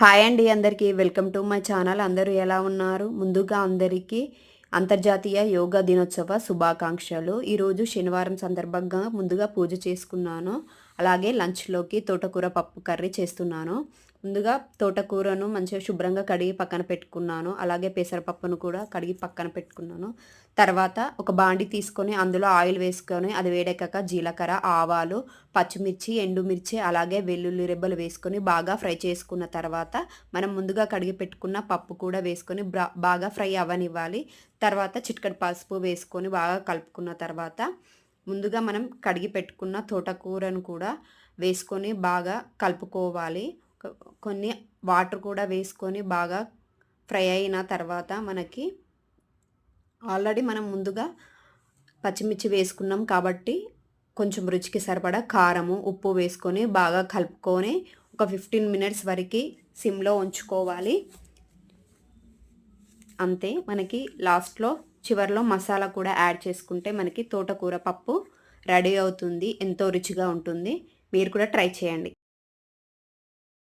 Hi అండి అందరికీ. Welcome to my channel. అందరూ ఎలా ఉన్నారు? ముందుగా అందరికీ అంతర్జాతీయ యోగా దినోత్సవ శుభాకాంక్షలు. ఈరోజు శనివారం సందర్భంగా ముందుగా పూజ చేసుకున్నాను. అలాగే లంచ్లోకి తోటకూర పప్పు కర్రీ చేస్తున్నాను. ముందుగా తోటకూరను మంచిగా శుభ్రంగా కడిగి పక్కన పెట్టుకున్నాను. అలాగే పెసరపప్పును కూడా కడిగి పక్కన పెట్టుకున్నాను. తర్వాత ఒక బాండి తీసుకొని అందులో ఆయిల్ వేసుకొని అది వేడెక్కాక జీలకర్ర ఆవాలు పచ్చిమిర్చి ఎండుమిర్చి అలాగే వెల్లుల్లి రెబ్బలు వేసుకొని బాగా ఫ్రై చేసుకున్న తర్వాత మనం ముందుగా కడిగి పెట్టుకున్న పప్పు కూడా వేసుకొని బాగా ఫ్రై అవ్వనివ్వాలి. తర్వాత చిట్కడి పసుపు వేసుకొని బాగా కలుపుకున్న తర్వాత ముందుగా మనం కడిగి పెట్టుకున్న తోటకూరను కూడా వేసుకొని బాగా కలుపుకోవాలి. కొన్ని వాటర్ కూడా వేసుకొని బాగా ఫ్రై అయిన తర్వాత మనకి ఆల్రెడీ మనం ముందుగా పచ్చిమిర్చి వేసుకున్నాం కాబట్టి కొంచెం రుచికి సరిపడా కారము ఉప్పు వేసుకొని బాగా కలుపుకొని ఒక ఫిఫ్టీన్ మినిట్స్ వరకు సిమ్లో ఉంచుకోవాలి. అంతే మనకి లాస్ట్లో చివరిలో మసాలా కూడా యాడ్ చేసుకుంటే మనకి తోటకూర పప్పు రెడీ అవుతుంది ఎంతో రుచిగా ఉంటుంది. మీరు కూడా ట్రై చేయండి.